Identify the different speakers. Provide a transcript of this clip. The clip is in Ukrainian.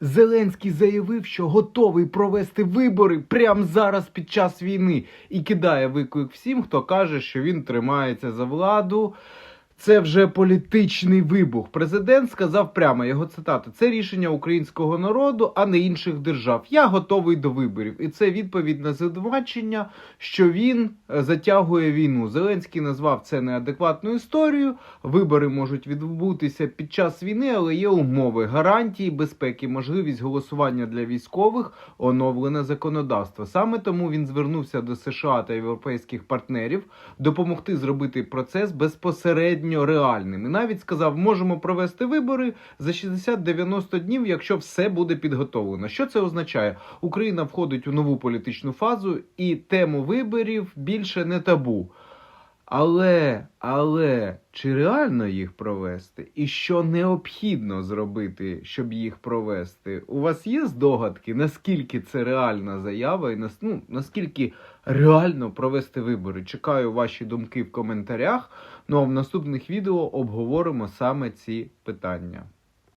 Speaker 1: Зеленський заявив, що готовий провести вибори прямо зараз під час війни і кидає виклик всім, хто каже, що він тримається за владу. Це вже політичний вибух. Президент сказав прямо його цитата: це рішення українського народу, а не інших держав. Я готовий до виборів. І це відповідь на звинувачення, що він е, затягує війну. Зеленський назвав це неадекватною історією. Вибори можуть відбутися під час війни, але є умови гарантії безпеки, можливість голосування для військових, оновлене законодавство. Саме тому він звернувся до США та європейських партнерів допомогти зробити процес безпосередньо реальним. І навіть сказав, можемо провести вибори за 60-90 днів, якщо все буде підготовлено. Що це означає? Україна входить у нову політичну фазу, і тему виборів більше не табу. Але, але чи реально їх провести? І що необхідно зробити, щоб їх провести? У вас є здогадки, наскільки це реальна заява, і нас, ну, наскільки реально провести вибори? Чекаю ваші думки в коментарях. Ну а в наступних відео обговоримо саме ці питання.